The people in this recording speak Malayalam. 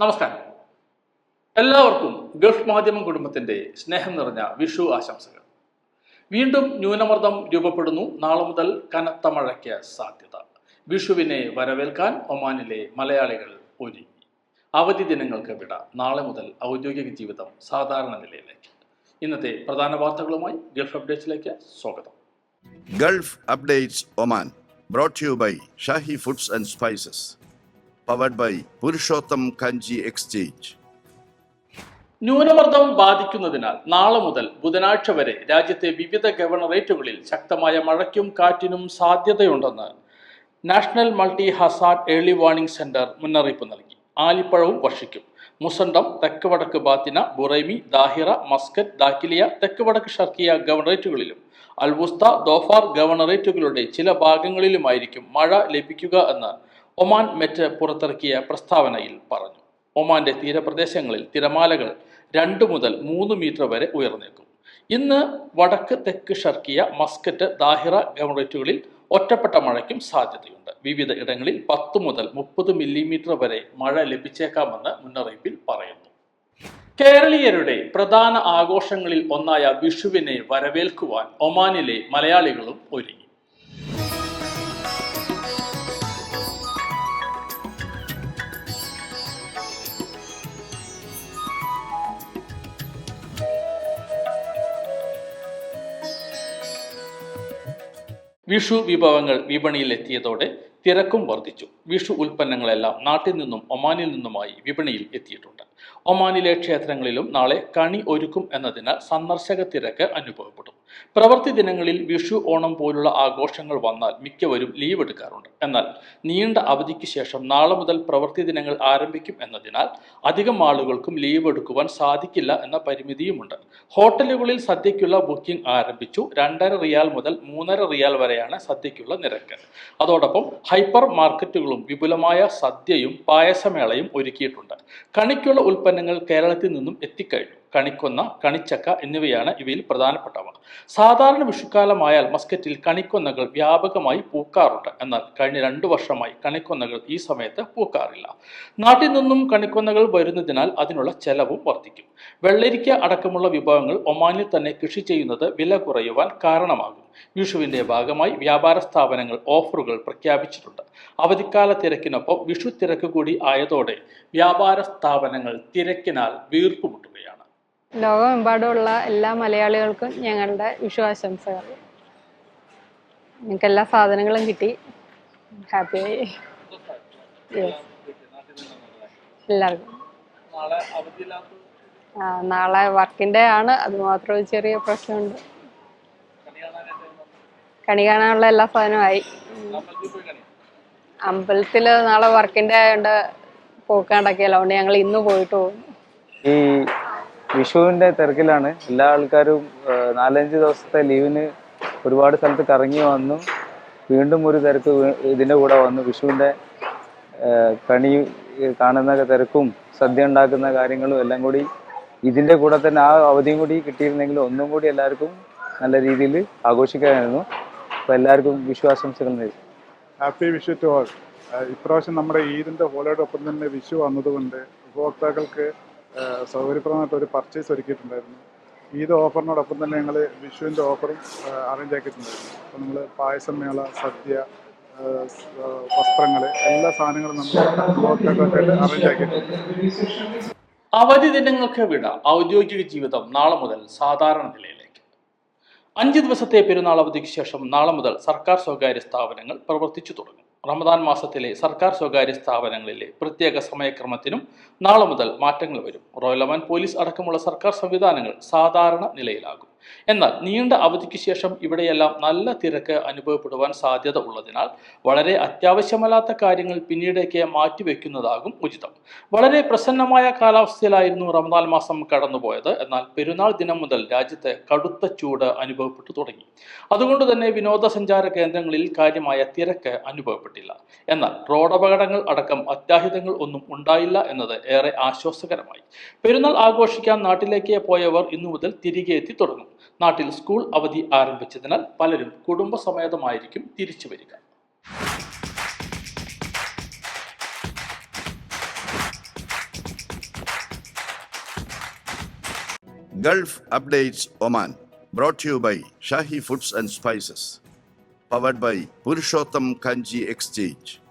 നമസ്കാരം. എല്ലാവർക്കും ഗൾഫ് മാധ്യമം കുടുംബത്തിന്റെ സ്നേഹം നിറഞ്ഞ വിഷു ആശംസകൾ. വീണ്ടും ന്യൂനമർദ്ദം രൂപപ്പെടുന്നു. നാളെ മുതൽ കനത്ത മഴയ്ക്ക് സാധ്യത. വിഷുവിനെ വരവേൽക്കാൻ ഒമാനിലെ മലയാളികൾ ഒരുങ്ങി. അവധി ദിനങ്ങൾക്ക് വിട. നാളെ മുതൽ ഔദ്യോഗിക ജീവിതം സാധാരണ നിലയിലേക്ക്. ഇന്നത്തെ പ്രധാന വാർത്തകളുമായി ഗൾഫ് അപ്ഡേറ്റ്സിലേക്ക് സ്വാഗതം. Gulf updates Oman brought you by Shahi foods and and Spices. By Purushottam Kanji exchange. ന്യൂനമർദ്ദം ബാധിക്കുന്നതിനാൽ നാളെ മുതൽ ബുധനാഴ്ച വരെ രാജ്യത്തെ വിവിധ ഗവർണറേറ്റുകളിൽ ശക്തമായ മഴയ്ക്കും കാറ്റിനും സാധ്യതയുണ്ടെന്ന് national multi hazard early warning centre മുന്നറിയിപ്പ് നൽകി ആലിപ്പഴവും വർഷിക്കും മുസണ്ടം തെക്ക് വടക്ക് Batinah Buraimi Dhahirah Muscat Dakhiliyah തെക്ക് വടക്ക് ഷർക്കിയ ഗവർണറേറ്റുകളിലും അൽവുസ്ത ദോഫാർ ഗവർണറേറ്റുകളുടെ ചില ഭാഗങ്ങളിലുമായിരിക്കും മഴ ലഭിക്കുക എന്ന് ഒമാൻ മെറ്റ് പുറത്തിറക്കിയ പ്രസ്താവനയിൽ പറഞ്ഞു. ഒമാന്റെ തീരപ്രദേശങ്ങളിൽ തിരമാലകൾ രണ്ട് മുതൽ മൂന്ന് മീറ്റർ വരെ ഉയർന്നേക്കും. ഇന്ന് വടക്ക് തെക്ക് ഷർക്കിയ മസ്കറ്റ് ദാഹിറ ഗവർണറേറ്റുകളിൽ ഒറ്റപ്പെട്ട മഴയ്ക്കും സാധ്യതയുണ്ട്. വിവിധ ഇടങ്ങളിൽ പത്ത് മുതൽ മുപ്പത് മില്ലിമീറ്റർ വരെ മഴ ലഭിച്ചേക്കാമെന്ന് മുന്നറിയിപ്പിൽ പറയുന്നു. കേരളീയരുടെ പ്രധാന ആഘോഷങ്ങളിൽ ഒന്നായ വിഷുവിനെ വരവേൽക്കുവാൻ ഒമാനിലെ മലയാളികളും ഒരുങ്ങി. വിഷു വിഭവങ്ങൾ വിപണിയിൽ എത്തിയതോടെ തിരക്കും വർദ്ധിച്ചു. വിഷു ഉൽപ്പന്നങ്ങളെല്ലാം നാട്ടിൽ നിന്നും ഒമാനിൽ നിന്നുമായി വിപണിയിൽ എത്തിയിട്ടുണ്ട്. ഒമാനിലെ ക്ഷേത്രങ്ങളിലും നാളെ കണി ഒരുക്കും എന്നതിനാൽ സന്ദർശക തിരക്ക് അനുഭവപ്പെടും. പ്രവൃത്തി ദിനങ്ങളിൽ വിഷു ഓണം പോലുള്ള ആഘോഷങ്ങൾ വന്നാൽ മിക്കവരും ലീവ് എടുക്കാറുണ്ട്. എന്നാൽ നീണ്ട അവധിക്ക് ശേഷം നാളെ മുതൽ പ്രവൃത്തി ദിനങ്ങൾ ആരംഭിക്കും എന്നതിനാൽ അധികം ആളുകൾക്കും ലീവ് എടുക്കുവാൻ സാധിക്കില്ല എന്ന പരിമിതിയുമുണ്ട്. ഹോട്ടലുകളിൽ സദ്യയ്ക്കുള്ള ബുക്കിംഗ് ആരംഭിച്ചു. രണ്ടര റിയാൽ മുതൽ മൂന്നര റിയാൽ വരെയാണ് സദ്യയ്ക്കുള്ള നിരക്ക്. അതോടൊപ്പം ഹൈപ്പർ മാർക്കറ്റുകളും വിപുലമായ സദ്യയും പായസമേളയും ഒരുക്കിയിട്ടുണ്ട്. കണിക്കുള്ള ഉൽപ്പന്നങ്ങൾ കേരളത്തിൽ നിന്നും എത്തിക്കഴിഞ്ഞു. കണിക്കൊന്ന കണിച്ചക്ക എന്നിവയാണ് ഇവയിൽ പ്രധാനപ്പെട്ടവ. സാധാരണ വിഷുക്കാലമായാൽ മസ്കറ്റിൽ കണിക്കൊന്നകൾ വ്യാപകമായി പൂക്കാറുണ്ട്. എന്നാൽ കഴിഞ്ഞ രണ്ടു വർഷമായി കണിക്കൊന്നകൾ ഈ സമയത്ത് പൂക്കാറില്ല. നാട്ടിൽ നിന്നും കണിക്കൊന്നകൾ വരുന്നതിനാൽ അതിനുള്ള ചെലവും വർദ്ധിക്കും. വെള്ളരിക്ക അടക്കമുള്ള വിഭവങ്ങൾ ഒമാനിൽ തന്നെ കൃഷി ചെയ്യുന്നത് വില കുറയുവാൻ കാരണമാകും. വിഷുവിന്റെ ഭാഗമായി വ്യാപാര സ്ഥാപനങ്ങൾ ഓഫറുകൾ പ്രഖ്യാപിച്ചിട്ടുണ്ട്. അവധിക്കാല തിരക്കിനൊപ്പം വിഷു തിരക്ക് കൂടി ആയതോടെ വ്യാപാര സ്ഥാപനങ്ങൾ തിരക്കിനാൽ വീർപ്പുമുട്ടുകയാണ് ലോകമെമ്പാടുമുള്ള എല്ലാ മലയാളികൾക്കും ഞങ്ങളുടെ വിഷു ആശംസകൾ ഞങ്ങൾക്ക് എല്ലാ സാധനങ്ങളും കിട്ടി. ഹാപ്പി ആയി എല്ലാവർക്കും. നാളെ വർക്കിന്റെ ആണ്. അത് മാത്രം ചെറിയ പ്രശ്നമുണ്ട് കണി കാണാനുള്ള എല്ലാ സാധനമായി അമ്പലത്തിൽ നാളെ വർക്കിന്റെ ആയതുകൊണ്ട് പോക്കാണ്ടൊക്കെയല്ല അതുകൊണ്ട് ഞങ്ങൾ ഇന്ന് പോയിട്ട് പോകും. ഈ വിഷുവിന്റെ തിരക്കിലാണ്. എല്ലാ ആൾക്കാരും നാലഞ്ച് ദിവസത്തെ ലീവിന് ഒരുപാട് സ്ഥലത്ത് കറങ്ങി വന്നു. വീണ്ടും ഒരു തിരക്ക് ഇതിന്റെ കൂടെ വന്നു. വിഷുവിന്റെ കണി കാണുന്ന തിരക്കും സദ്യ ഉണ്ടാക്കുന്ന കാര്യങ്ങളും എല്ലാം കൂടി ഇതിന്റെ കൂടെ തന്നെ ആ അവധിയും കൂടി കിട്ടിയിരുന്നെങ്കിൽ ഒന്നും കൂടി എല്ലാവർക്കും നല്ല രീതിയിൽ ആഘോഷിക്കാനായിരുന്നു. അപ്പോൾ എല്ലാവർക്കും വിഷു നേരുന്നു. ഹാപ്പി വിഷു ടു ഓൾ ഇപ്രാവശ്യം നമ്മുടെ ഈദിന്റെ ഒപ്പം തന്നെ വിഷു വന്നതുകൊണ്ട് ഉപഭോക്താക്കൾക്ക് സൗകര്യപ്രദമായിട്ട് ഒരു പർച്ചേസ് ഒരുക്കിയിട്ടുണ്ടായിരുന്നു. ഈദ് ഓഫറിനോടൊപ്പം തന്നെ ഞങ്ങൾ വിഷുവിന്റെ ഓഫറും അറേഞ്ച് ആക്കിയിട്ടുണ്ടായിരുന്നു. അപ്പോൾ നമ്മൾ പായസം മേള സദ്യ വസ്ത്രങ്ങൾ എല്ലാ സാധനങ്ങളും നമ്മൾ അറേഞ്ച് ആക്കിയിട്ടുണ്ട്. അവധി ദിനങ്ങൾക്ക് വിട ഔദ്യോഗിക ജീവിതം നാളെ മുതൽ സാധാരണ നിലയിലേക്ക്. അഞ്ച് ദിവസത്തെ പെരുന്നാൾ അവധിക്ക് ശേഷം നാളെ മുതൽ സർക്കാർ സ്വകാര്യ സ്ഥാപനങ്ങൾ പ്രവർത്തിച്ചു തുടങ്ങും. റമദാൻ മാസത്തിലെ സർക്കാർ സ്വകാര്യ സ്ഥാപനങ്ങളിലെ പ്രത്യേക സമയക്രമത്തിനും നാളെ മുതൽ മാറ്റങ്ങൾ വരും. റോയൽ അമൻ പോലീസ് അടക്കമുള്ള സർക്കാർ സംവിധാനങ്ങൾ സാധാരണ നിലയിലാകും. എന്നാൽ നീണ്ട അവധിക്ക് ശേഷം ഇവിടെയെല്ലാം നല്ല തിരക്ക് അനുഭവപ്പെടുവാൻ സാധ്യത ഉള്ളതിനാൽ വളരെ അത്യാവശ്യമല്ലാത്ത കാര്യങ്ങൾ പിന്നീടേക്ക് മാറ്റിവെക്കുന്നതാകും ഉചിതം. വളരെ പ്രസന്നമായ കാലാവസ്ഥയിലായിരുന്നു റമദാൻ മാസം കടന്നുപോയത്. എന്നാൽ പെരുന്നാൾ ദിനം മുതൽ രാജ്യത്ത് കടുത്ത ചൂട് അനുഭവപ്പെട്ടു തുടങ്ങി. അതുകൊണ്ട് തന്നെ വിനോദസഞ്ചാര കേന്ദ്രങ്ങളിൽ കാര്യമായ തിരക്ക് അനുഭവപ്പെട്ടില്ല. എന്നാൽ റോഡപകടങ്ങൾ അടക്കം അത്യാഹിതങ്ങൾ ഒന്നും ഉണ്ടായില്ല എന്നത് ഏറെ ആശ്വാസകരമായി. പെരുന്നാൾ ആഘോഷിക്കാൻ നാട്ടിലേക്ക് പോയവർ ഇന്നു മുതൽ തിരികെ എത്തി തുടങ്ങും. നാട്ടിൽ സ്കൂൾ അവധി ആരംഭിച്ചതിനാൽ പലരും കുടുംബസമേതമായിരിക്കും തിരിച്ചു വരിക. Gulf updates Oman brought you by Shahi foods and spices powered by Purushottam Kanji exchange.